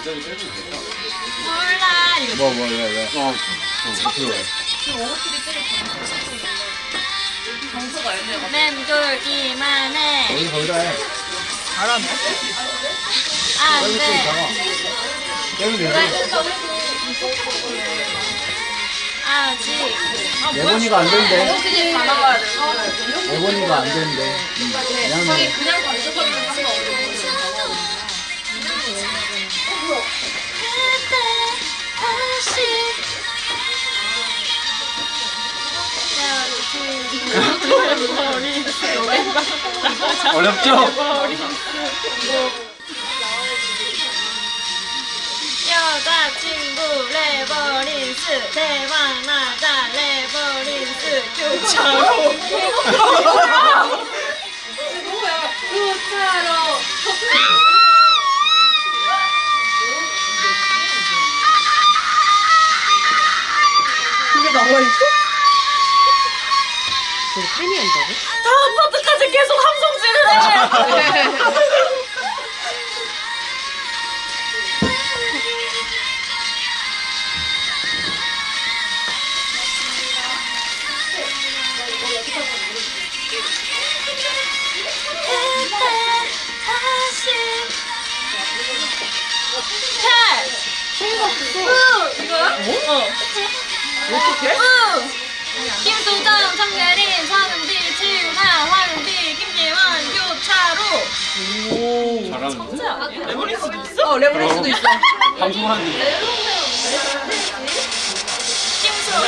남자들 빼고 되겠다. 몰라. 이거 뭐, 뭐, 왜, 왜? 어, 어, 그래. 맴돌 이만해. 여기 거기다 해. 잘하네. 여기 안또 돼. 있잖아. 빼면 되지. 아직. 예본이가 안 된대. 혹시 다 나와야 돼. 예본이가 안 된대. 응. 미안해. 그냥 어렵죠? 여자친구 레버린스 대박 나자 레버린스 교차로. 그게 나와 있어? 다음 파트까지 계속 함성질을 해 어. 어 떻게? 김수정, 정예린, 서은비, 지윤아, 화은비, 김예원, 교차로. 잘하는데? 레버린스도 있어? 어, 레버리스도 있어. 방송하는데. 김수정,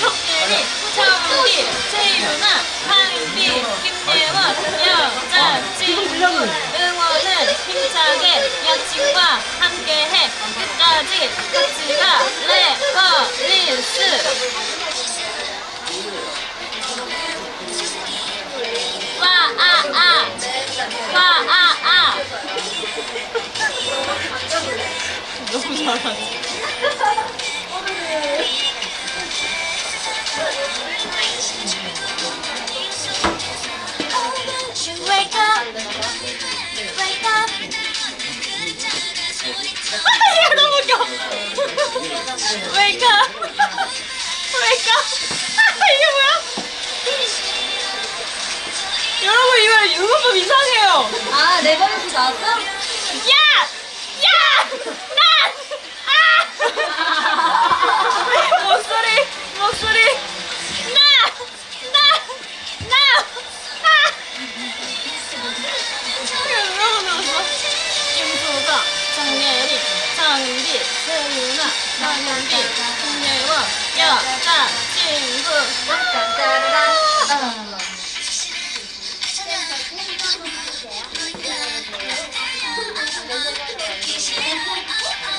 정예린, 서은비, 지윤아, 화은비, 김예원, 여자 친구. 응원은 힘차게 여친과 함께해. 끝까지 끝이가 레버린스. 와, 아, 아. 와, 아, 아. 너무 잘하지. Wake up, wake up. Wake up, wake up. 이게 뭐야? 여러분 이거 응원법 이상해요. 아, 레버리스 나왔어? 야! 야! 난! 정은비, 세윤아, 박현비, 김예원, 여자 친구.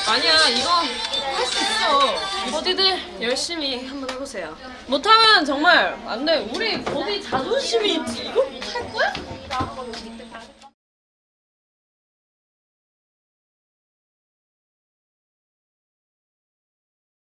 아니야 이거 할 수 있어 버디들 열심히 한번 해보세요 못하면 정말 안돼 우리 버디 자존심이 있지 이거 못할 거야?